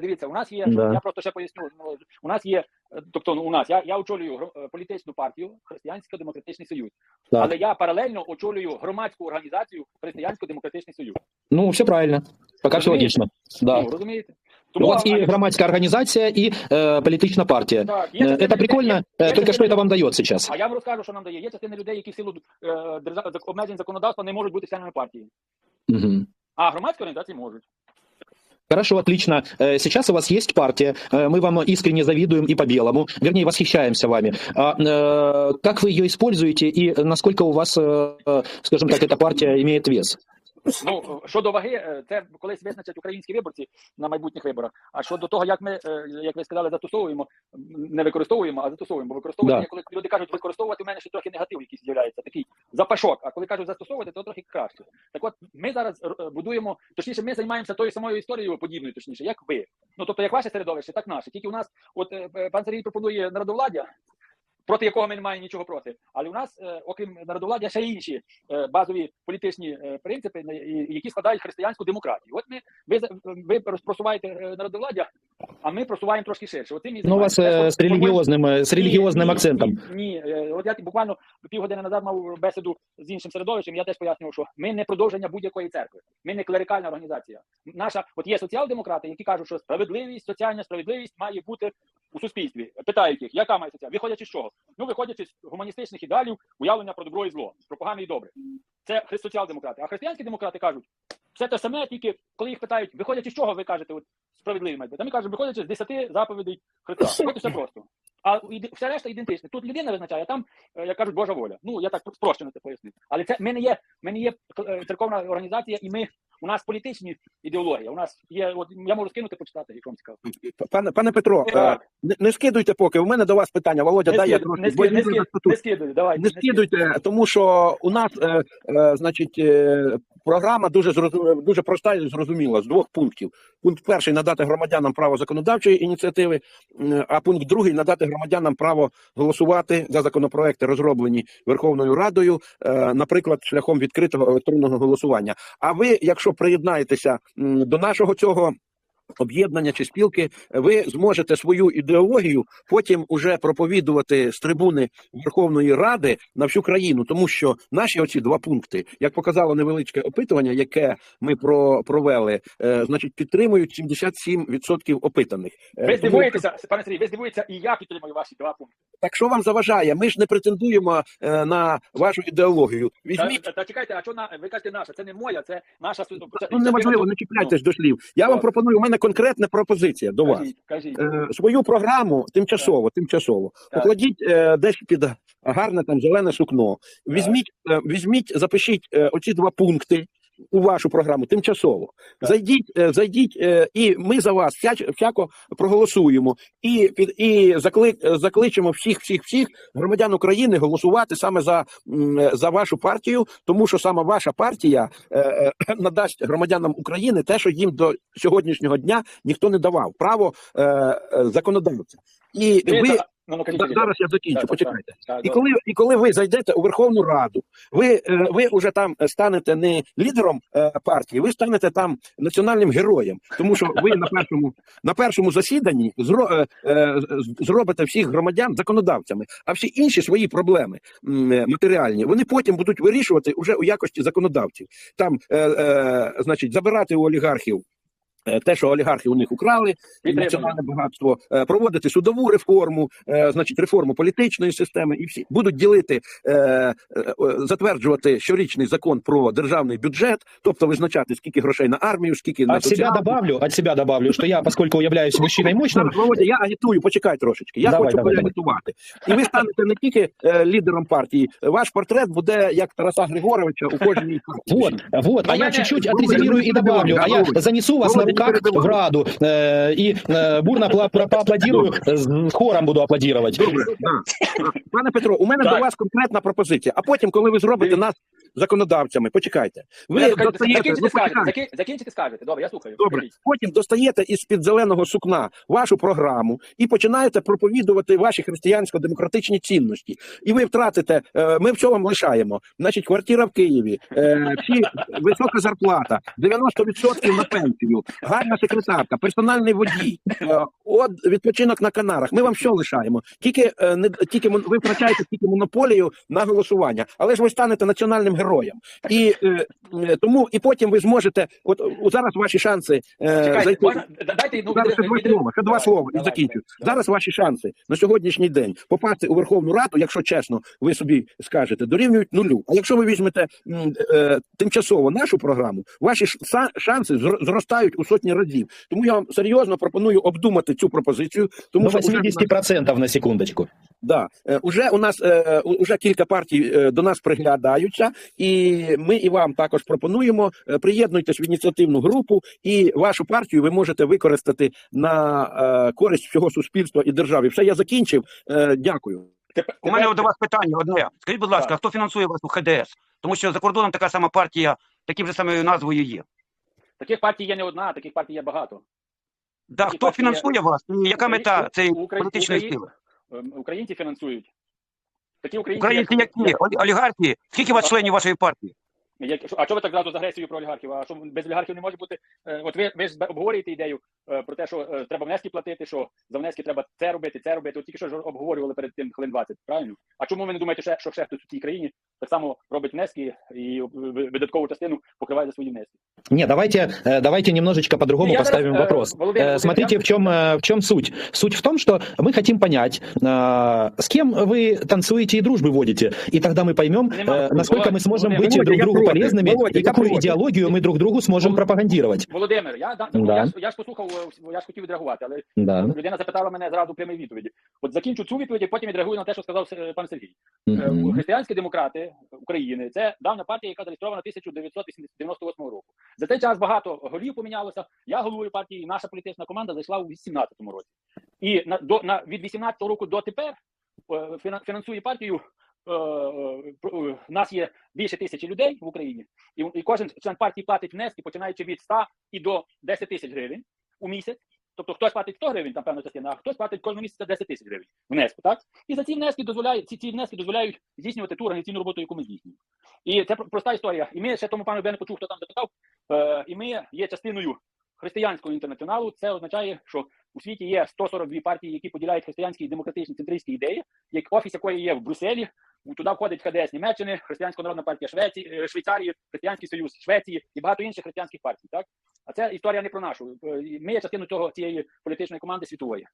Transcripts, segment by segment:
Дивіться, у нас є, Да. я просто ще поясню. ну, У нас є, е, тобто ну, у нас, я, я очолюю гро- е, політичну партію Християнсько-демократичний союз, Так. але я паралельно очолюю громадську організацію Християнсько-демократичний союз. Ну, все правильно. Пока все Розумієте? логично. Да. Ну, розумієте? У вас а и якщо- громадская организация, и э, политичная партия. Так, є Э, частина Это людей- прикольно, є- э, є только что частина это вам дает сейчас. А я вам розкажу, що нам дає. Є частина людей, які в силу е, держа- зак- обмежень законодавства не можуть бути членами партії. Мгм. А громадські організації можуть. Хорошо, отлично. Э, Сейчас у вас есть партия, э, мы вам искренне завидуем и по-белому, вернее, восхищаемся вами. А, э, Как вы ее используете и насколько у вас, э, э, скажем так, эта партия имеет вес? Ну щодо ваги, е, це колись визначать українські виборці на майбутніх виборах. А щодо того, як ми, е, як ви сказали, застосовуємо, не використовуємо, а застосовуємо. Використовувати, Да. коли люди кажуть використовувати, у мене ще трохи негатив якийсь з'являється, такий запашок. А коли кажуть застосовувати, то трохи краще. Так от ми зараз е, будуємо, точніше, ми займаємося тою самою історією, подібною, точніше, як ви. Ну тобто, як ваше середовище, так наше. Тільки у нас, от пан Сергій пропонує народовладдя Проти якого ми не маємо нічого проти, але у нас, е, окрім народовладдя, ще інші е, базові політичні е, принципи, на- і- які складають християнську демократію. От ми ви за- ви просуваєте е, народовладдя, а ми просуваємо трошки ширше. От цим і Ну, у вас займаємося. э, Те, с що- религиозным, э, с Ні, религиозным ні, акцентом. Ні, ні. Е, от я буквально півгодини назад мав бесіду з іншим середовищем. Я теж пояснював, що ми не продовження будь-якої церкви. Ми не клерикальна організація. Наша, от є соціал-демократи, які кажуть, що справедливість, соціальна справедливість має бути у суспільстві. Питають їх, яка має соціальна? Виходячи з чого? Ну, виходячи з гуманістичних ідеалів, уявлення про добро і зло, про погане і добре. Це соціал-демократи. А християнські демократи кажуть, все те саме, тільки коли їх питають, виходячи з чого ви кажете, от справедливі мають бути. А ми кажемо, виходячи з 10 заповідей Христа. От і все просто. А все решта ідентичне. Тут людина визначає, а там, е, як кажуть, Божа воля. Ну я так спрощено це поясню. Але це ми не є, ми не є е, церковна організація, і ми у нас політичні ідеології. У нас є, от я можу скинути почитати, якщо вам цікаво. Пане пане Петро, е, Так. не, не скидуйте поки. У мене до вас питання. Володя, Не дай я скид- трошки не скид- не я скид- не скидуйте, давайте. Не скидуйте, тому що у нас, е, е, значить, е, програма дуже дуже проста і зрозуміла з двох пунктів. Пункт перший надати громадянам право законодавчої ініціативи, а пункт другий надати громадянам право голосувати за законопроекти, розроблені Верховною Радою, е, наприклад, шляхом відкритого електронного голосування. А ви, якщо приєднаєтеся до нашого цього. Об'єднання чи спілки, ви зможете свою ідеологію потім уже проповідувати з трибуни Верховної Ради на всю країну, тому що наші оці два пункти, як показало невеличке опитування, яке ми про, провели, е, значить підтримують 77% опитаних. Е, Ви здивуєтеся, пане Сергій, ви здивуєтееся, і я підтримую ваші два пункти. так що вам заважає? Ми ж не претендуємо е, на вашу ідеологію. Візьміть. Та, та чекайте, а що на ви кажете наша? Це не моя, це наша це- Ну, неважливо, не чіпляйтесь до слів. Я вам Ну. пропоную. У мене конкретна пропозиція до вас. Кажіть, кажіть. Е, свою програму тимчасово, тимчасово Так. покладіть е, десь під гарне там зелене сукно. Візьміть, е, візьміть, запишіть е, оці два пункти. У вашу програму тимчасово Так. зайдіть, е, зайдіть, е, і ми за вас всяко проголосуємо і під і закли, е, закличемо всіх, всіх, всіх громадян України голосувати саме за, за вашу партію, тому що саме ваша партія надасть громадянам України те, що їм до сьогоднішнього дня ніхто не давав право законодавця. І ви ну, ну, кажіть. зараз я закінчу, Так, так, почекайте. так, І коли, і коли ви зайдете у Верховну Раду, ви, е, ви вже там станете не лідером е, партії, ви станете там національним героєм, тому що ви на першому, на першому засіданні зро, е, е, зробите всіх громадян законодавцями, а всі інші свої проблеми е, матеріальні, вони потім будуть вирішувати уже у якості законодавців. Там, е, е, значить, забирати у олігархів. Е, Те, що олігархи у них украли, Підтримую. національне багатство, е, проводити судову реформу, е, значить реформу політичної системи, і всі будуть ділити, затверджувати щорічний закон про державний бюджет, тобто визначати скільки грошей на армію, скільки на От себя добавлю, от себя добавлю, что я, поскольку являюсь мужчиной мощным, Зараз, Володя, я агітую, почекай трошечки. Я Давай, хочу давай, поагітувати. І ви станете не тільки лідером партії, ваш портрет буде як Тараса Григоровича у кожній. Вот, вот, а Ну, я чуть-чуть не и добавлю, а я занесу вас на руках перебивай. в Раду э, и э, бурно пла- про- поаплодирую, э, с хором буду аплодировать. Добре, да. Пане Петро, у мене Так. до вас конкретна пропозиція. А потім, коли ви зробите Дивіться. нас законодавцями. Почекайте. Ви Я достаєте, закінчите, ну, скажете, почекайте. закінчите, скажете. Добре, я слухаю. Добре, Кажіть. потім достаєте із під зеленого сукна вашу програму і починаєте проповідувати ваші християнсько-демократичні цінності. І ви втратите. е, Ми що вам лишаємо? Значить, квартира в Києві, е, всі висока зарплата, 90% на пенсію, гарна секретарка, персональний водій, е, от відпочинок на Канарах. Ми вам що лишаємо? Тільки е, не тільки мон- ви втрачаєте тільки монополію на голосування, але ж ви станете національним героєм. І е, е, тому і потім ви зможете. От, зараз ваші шанси е, Чекайте, зайти. можна, дайте, ну, Зараз ще два слова, ще два слова і давай, закінчую. Зараз ваші шанси на сьогоднішній день попасти у Верховну Раду, якщо чесно, ви собі скажете, дорівнюють нулю. А якщо ви візьмете е, тимчасово нашу програму, ваші са- шанси зро- зростають у сотні разів. Тому я вам серйозно пропоную обдумати цю пропозицію. Тому що уже, 80% на секундочку. да, е, уже у нас е, уже кілька партій е, до нас приглядаються, і ми і вам також пропонуємо. е, Приєднуйтесь в ініціативну групу, і вашу партію ви можете використати на е, користь всього суспільства і держави. Все, я закінчив. Е, Дякую. Тепер- У мене до вас питання одне. Скажіть, будь ласка, Так. хто фінансує вас у ХДС? Тому що за кордоном така сама партія, таким же самою назвою є. Таких партій є не одна, таких партій є багато. Да, Такі хто є- фінансує вас? Яка мета цієї політичної сили? Ем, Українці фінансують. Такі українці, Українці як- які? як- Олі- Олігархи? Скільки у вас членів вашої партії? Як, а чого ви так зразу з агресією про олігархів? А що без олігархів не може бути? Е, От ви, ви ж обговорюєте ідею е, про те, що е, треба внески платити, що за внески треба це робити, це робити. От тільки що ж обговорювали перед тим хвилин 20, правильно? А чому ви не думаєте, що ще хтось у цій країні так само робить внески і ви- видаткову частину покриває за свої внески? Не, давайте, э, давайте немножечко по-другому Я поставим зараз, э, вопрос. Володимир, Э, Володимир, Смотрите, я- в чем, э, в чем суть. Суть в том, что мы хотим понять, э, с кем вы танцуете и дружбы водите, и тогда мы поймем, Нема. э, насколько мы сможем Володя, быть Володя, друг я другу против. полезными Володя, и я какую против. идеологию мы друг другу сможем Володя. пропагандировать. Володимир, я да, Да. я, ж- я ж послухав, е, я ж хотів відреагувати, але Да. людина запитала мене зразу прямої відповіді. От закінчу цю відповідь, і потім відреагую на те, що сказав е, пан Сергій. Е, Мгм. Християнські демократи України це давня партія, яка зареєстрована 1998 року. За цей час багато голів помінялося. Я головою партії, і наша політична команда зайшла у 2018 році. І на, до, на, від 18 року до тепер е, фінансує партію. е, е, е, У нас є більше тисячі людей в Україні, і кожен член партії платить внески, починаючи від 100 і до 10 тисяч гривень у місяць. Тобто хтось платить 100 гривень, там певна частина, а хтось платить кожного місяця 10 тисяч гривень внеску, так? І за ці внески дозволяють, ці, ці внески дозволяють здійснювати ту організаційну роботу, яку ми здійснюємо. І це проста історія. І ми ще тому пану я не почув, хто там запитав. Е, і ми є частиною християнського інтернаціоналу. Це означає, що у світі є 142 партії, які поділяють християнські демократичні центристські ідеї, як офіс якої є в Брюсселі. Туди входить ХДС Німеччини, Християнська народна партія Швеції, е, Швейцарії, Християнський Союз Швеції і багато інших християнських партій. Так а це історія не про нашу. Е, Ми є частиною цього цієї політичної команди світової.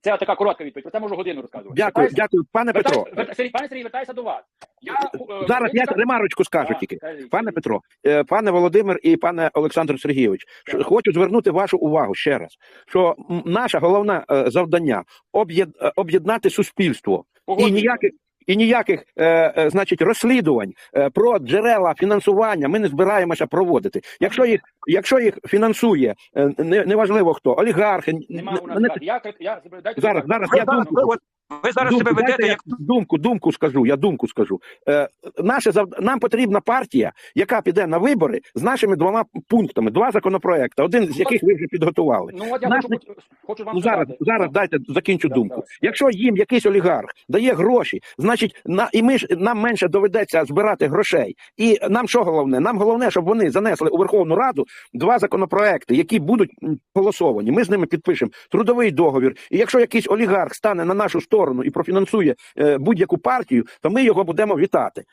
Це така коротка відповідь. Про це можу годину розказувати. Дякую, Вертаюся- дякую, пане Петро. вертаюся- пане Сергій, вертаюся до вас. Я, е, Зараз я ремарочку скажу А, тільки. кажіть, Пане. Петро, е, пане Володимир і пане Олександр Сергійович, Так. хочу звернути вашу увагу ще раз, що наше головне е, завдання е, об'єднати суспільство і ніяких. І ніяких, е, е, значить, розслідувань е, про джерела фінансування ми не збираємося проводити. Якщо їх, якщо їх фінансує е, не, неважливо хто, олігархи, н- Нема у нас. не- Я, Я, я, Зараз, зараз, я думку- ви, зараз думку, себе ведете як думку, думку скажу. Я думку скажу. Е, наше зав... нам потрібна партія, яка піде на вибори з нашими двома пунктами, два законопроекти, один з яких ви вже підготували. Ну от я Наш хочу, хочу вам Ну зараз, сказати. зараз дайте закінчу Так, думку. давай. Якщо їм якийсь олігарх дає гроші, значить на і ми ж нам менше доведеться збирати грошей. І нам що головне? Нам головне, щоб вони занесли у Верховну Раду два законопроекти, які будуть голосовані. Ми з ними підпишемо трудовий договір. І якщо якийсь олігарх стане на нашу сторону і профінансує е, будь-яку партію, то ми його будемо вітати.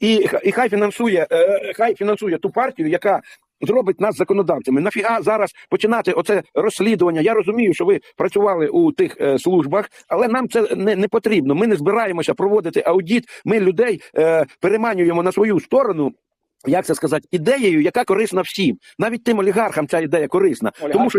І, і хай фінансує, е, хай фінансує ту партію, яка зробить нас законодавцями. Нафіга зараз починати оце розслідування? Я розумію, що ви працювали у тих е, службах, але нам це не, не потрібно. Ми не збираємося проводити аудіт. Ми людей е, переманюємо на свою сторону. Як це сказати, ідеєю, яка корисна всім, навіть тим олігархам ця ідея корисна, Олігархи? тому що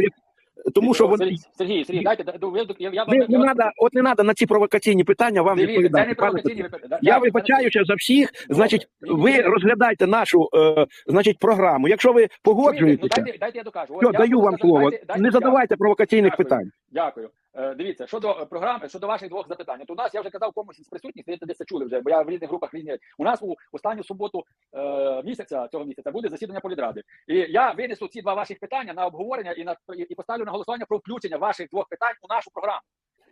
тому, що вони Сергій, Сергій, Сергій, дайте, ви- я, я, не, вам- не я- надо, от не треба на ці провокаційні питання вам це відповідати. не провокаційні питання. Я вибачаюся за всіх. Значить, ви Ні, розглядайте нашу е, значить програму. Якщо ви Ну, погоджуєтеся, дайте, дайте я докажу. Все, я даю вам слово. дайте- дайте Не задавайте провокаційних питань. Дякую. Е, Дивіться, щодо е, програми, щодо ваших двох запитань. От у нас я вже казав комусь із присутніх, ви десь це чули вже, бо я в різних групах різні. У нас у останню суботу е, місяця цього місяця буде засідання політради. І я винесу ці два ваших питання на обговорення і на і поставлю на голосування про включення ваших двох питань у нашу програму.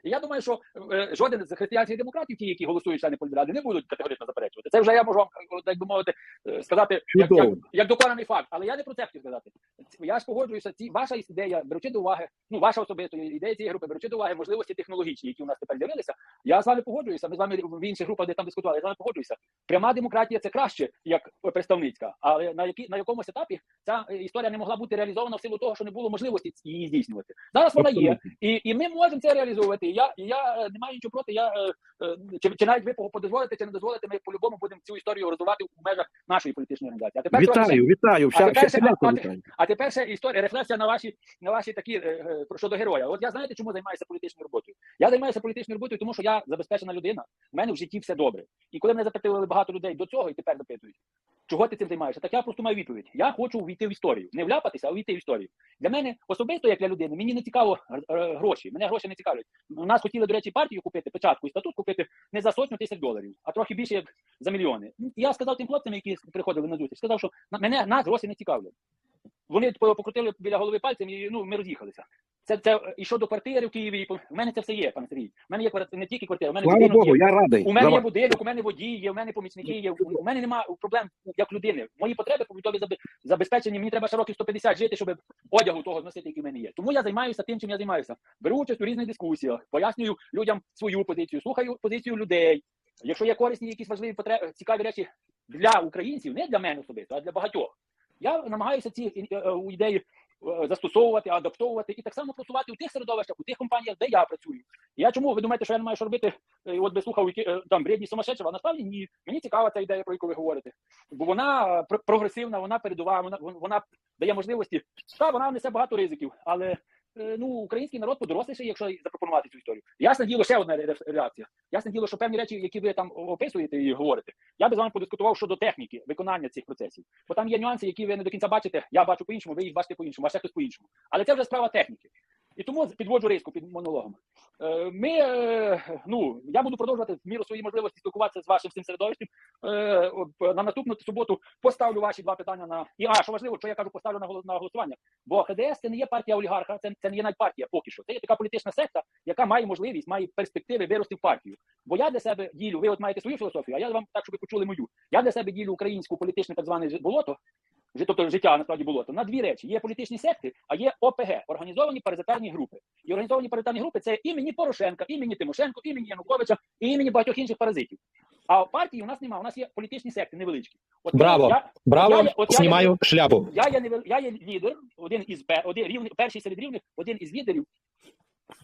І я думаю, що е, жоден з християнських демократів, ті, які голосують члени політради, не будуть категорично заперечувати. Це вже я можу вам, е, так би мовити, сказати як, як, як доконаний факт. Але я не про це хотів сказати. Я ж погоджуюся, ці ваша ідея, беручи до уваги, ну ваша особиста ідея цієї групи, беручи до уваги можливості технологічні, які у нас тепер з'явилися. Я з вами погоджуюся. Ми з вами в інших групах, де там дискутували, я з вами погоджуюся. Пряма демократія це краще, як представницька, але на які на якомусь етапі ця історія не могла бути реалізована в силу того, що не було можливості її здійснювати. Зараз вона є, і, і ми можемо це реалізовувати. І я, і я е, не маю нічого проти. Я е, е, чи, чи навіть ви подозволите, чи не дозволите, ми по-любому будемо цю історію розвивати у межах нашої політичної організації. А тепер Вітаю, вітаю. Вся, тепер вся селянка а- а- а тепер ще історія, рефлексія на ваші на ваші такі е, е, щодо героя. От я знаєте, чому займаюся політичною роботою? Я займаюся політичною роботою, тому що я забезпечена людина. У мене в житті все добре. І коли мене запитували багато людей до цього, і тепер запитують, чого ти цим займаєшся? Так я просто маю відповідь. Я хочу війти в історію, не вляпатися, а війти в історію. Для мене особисто, як для людини, мені не цікаво е, гроші. Мене гроші не цікавлять. У нас хотіли, до речі, партію купити, печатку і статут купити не за сотню тисяч доларів, а трохи більше як за мільйони. Я сказав тим хлопцям, які приходили на зустріч, сказав, що мене нас гроші не цікавлять. Вони покрутили біля голови пальцем і ну ми роз'їхалися. Це це і щодо квартири в Києві. В мене це все є, пане Сергій. У мене є квартира, не тільки квартира, у мене Слава Богу, є. я радий. У мене за є будинок, у мене водії є, у мене помічники є. У у мене немає проблем як людини. Мої потреби побутові забезпечені. Мені треба ще років 150 жити, щоб одягу того зносити, який в мене є. Тому я займаюся тим, чим я займаюся. Беру участь у різних дискусіях, пояснюю людям свою позицію, слухаю позицію людей. Якщо є корисні якісь важливі потреби, цікаві речі для українців, не для мене особисто, а для багатьох. Я намагаюся ці е, е, ідеї е, застосовувати, адаптовувати і так само просувати у тих середовищах, у тих компаніях, де я працюю. Я чому ви думаєте, що я не маю що робити? От би слухав там бредні сумасшедшого, а насправді ні. Мені цікава ця ідея, про яку ви говорите. Бо вона прогресивна, вона передова, вона, вона дає можливості. Та вона несе багато ризиків, але ну український народ подоросліше, якщо запропонувати цю історію. Ясне діло, ще одна ре- реакція. Ясне діло, що певні речі, які ви там описуєте і говорите, я би з вами подискутував щодо техніки виконання цих процесів. Бо там є нюанси, які ви не до кінця бачите. Я бачу по-іншому, ви їх бачите по-іншому, а ще хтось по-іншому. Але це вже справа техніки. І тому підводжу риску під монологом. Е, Ми, е, ну, я буду продовжувати в міру своїх можливостей спілкуватися з вашим всім середовищем. Е, На наступну суботу поставлю ваші два питання на і а що важливо, що я кажу, поставлю на голосування. Бо ХДС це не є партія олігарха, це, це не є партія поки що. Це є така політична секта, яка має можливість, має перспективи вирости в партію. Бо я для себе ділю, ви от маєте свою філософію, а я вам так, щоб ви почули мою. Я для себе ділю українську політичне так зване болото, тобто життя насправді болото, на дві речі: є політичні секти, а є ОПГ організовані паразитарні групи. І організовані паразитарні групи це імені Порошенка, імені Тимошенко, імені Януковича і імені багатьох інших паразитів. А партії у нас немає. У нас є політичні секти невеличкі. От Браво. Я, Браво, я- от я- шляпу. я є я є лідер, один із один рівний, перший серед рівних, один із лідерів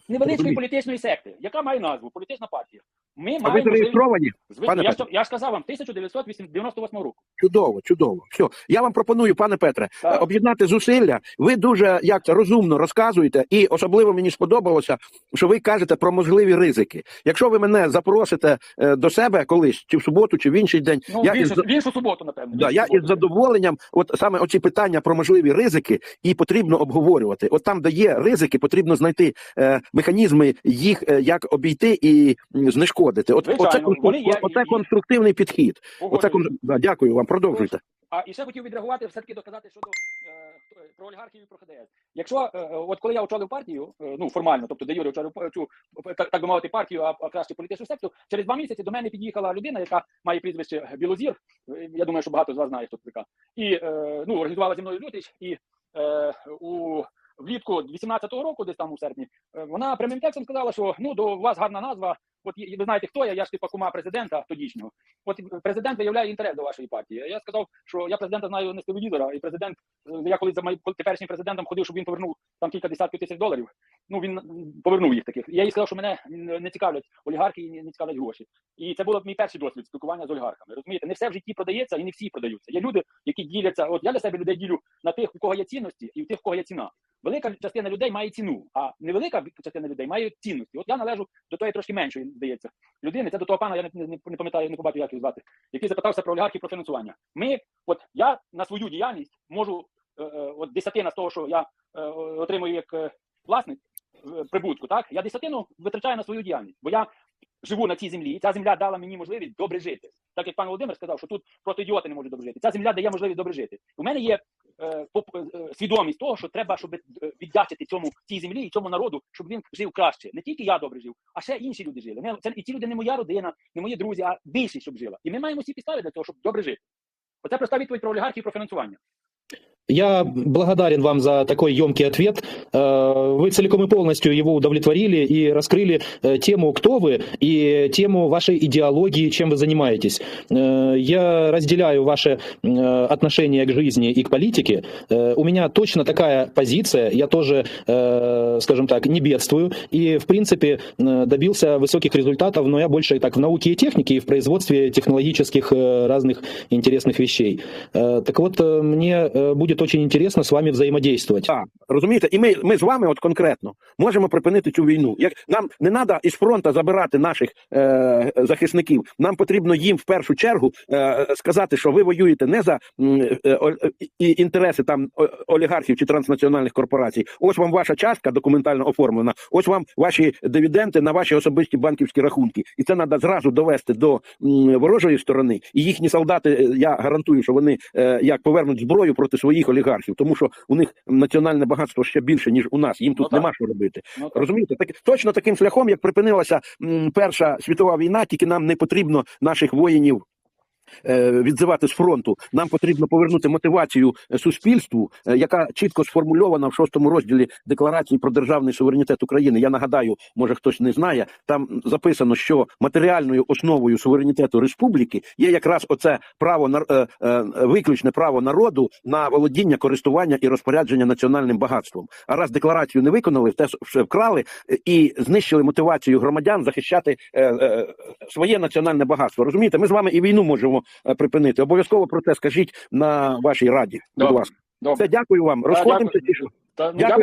невеличкої політичної секти, яка має назву політична партія. Ми А маємо можливість- зареєстровані? Звичайно, пане я, Петро? ж, я ж сказав вам 1998 року. Чудово, чудово. Все, я вам пропоную, пане Петре, Так. е, об'єднати зусилля. Ви дуже як це розумно розказуєте, і особливо мені сподобалося, що ви кажете про можливі ризики. Якщо ви мене запросите е, до себе колись, чи в суботу, чи в інший день, Ну, я в, із в іншу суботу, напевно. Да, я суботу. із задоволенням, от саме оці питання про можливі ризики, і потрібно обговорювати. От там, де є ризики, потрібно знайти е, механізми їх е, як обійти і м, знешкодити. От Звичайно, оце, вони є, оце і- конструктивний підхід. Оце да, дякую вам. Продовжуйте. А і ще хотів відреагувати, все таки доказати щодо е, про олігархів і про ХДС. Якщо е, от коли я очолив партію, е, ну формально, тобто де Юрій очолив цю е, так, так би мовити партію, а, а краще політичну секту, через два місяці до мене під'їхала людина, яка має прізвище Білозір. Е, Я думаю, що багато з вас знає, хто це така. І е, ну організувала зі мною зустріч, і е, у влітку 18-го року, десь там у серпні, е, вона прямим текстом сказала, що ну до вас гарна назва. От ви знаєте, хто я? Я ж типа кума президента тодішнього. От президент виявляє інтерес до вашої партії. Я сказав, що я президента знаю не з телевізора, і президент, е, я колись за моїм теперішнім президентом ходив, щоб він повернув там кілька десятків тисяч доларів. Ну він повернув їх таких. Я їй сказав, що мене не цікавлять олігархи і не цікавлять гроші. І це був мій перший досвід спілкування з олігархами. Розумієте, не все в житті продається і не всі продаються. Є люди, які діляться. От я для себе людей ділю на тих, у кого є цінності, і в тих, у кого є ціна. Велика частина людей має ціну, а невелика частина людей має цінності. От я належу до тої трошки меншої, здається, людини. Це до того пана, я не, не, не пам'ятаю, не побачив, як його звати, який запитався про олігархів про фінансування. Ми, от я на свою діяльність можу, е, е, от десятина з того, що я е, отримую як е, власник, е, прибутку, так? Я десятину витрачаю на свою діяльність, бо я живу на цій землі, і ця земля дала мені можливість добре жити. Так як пан Володимир сказав, що тут просто ідіоти не можуть добре жити. Ця земля дає можливість добре жити. У мене є е, е, свідомість того, що треба, щоб е, віддячити цьому цій землі і цьому народу, щоб він жив краще. Не тільки я добре жив, а ще інші люди жили. Не, це і ці люди не моя родина, не мої друзі, а більшість, щоб жила. І ми маємо всі підстави для того, щоб добре жити. Оце проста відповідь про олігархію і про фінансування. Я благодарен вам за такой емкий ответ. Э, Вы целиком и полностью его удовлетворили и раскрыли э, тему, кто вы, и тему вашей идеологии, чем вы занимаетесь. Э, Я разделяю ваше отношение к жизни и к политике. У меня точно такая позиция. Я тоже, скажем так, не бедствую. И, в принципе, добился высоких результатов, но я больше так в науке и технике, и в производстве технологических разных интересных вещей. Так вот, мне э, будет очень интересно с вами взаимодействовать. Так, розумієте, і ми, ми з вами, от конкретно, можемо припинити цю війну. Як нам не треба із фронту забирати наших е, захисників, нам потрібно їм в першу чергу е, сказати, що ви воюєте не за е, е, інтереси там олігархів чи транснаціональних корпорацій. Ось вам ваша частка документально оформлена. Ось вам ваші дивіденди на ваші особисті банківські рахунки. І це треба зразу довести до м, ворожої сторони. І їхні солдати, е, я гарантую, що вони е, як повернуть зброю проти своїх олігархів, тому що у них національне багатство ще більше ніж у нас. Їм тут Ну, нема що робити. Ну. Розумієте, так точно таким шляхом, як припинилася м, Перша світова війна, тільки нам не потрібно наших воїнів. Е, Відзивати з фронту нам потрібно повернути мотивацію е, суспільству, е, яка чітко сформульована в шостому розділі декларації про державний суверенітет України. Я нагадаю, може хтось не знає. Там записано, що матеріальною основою суверенітету республіки є якраз оце право на виключне право народу на володіння, користування і розпорядження національним багатством. А раз декларацію не виконали, те все вкрали і знищили мотивацію громадян захищати своє національне багатство. Розумієте, ми з вами і війну можемо е, припинити. Обов'язково про це скажіть на вашій раді. Будь ласка, все дякую вам. Розходимося. Дякую.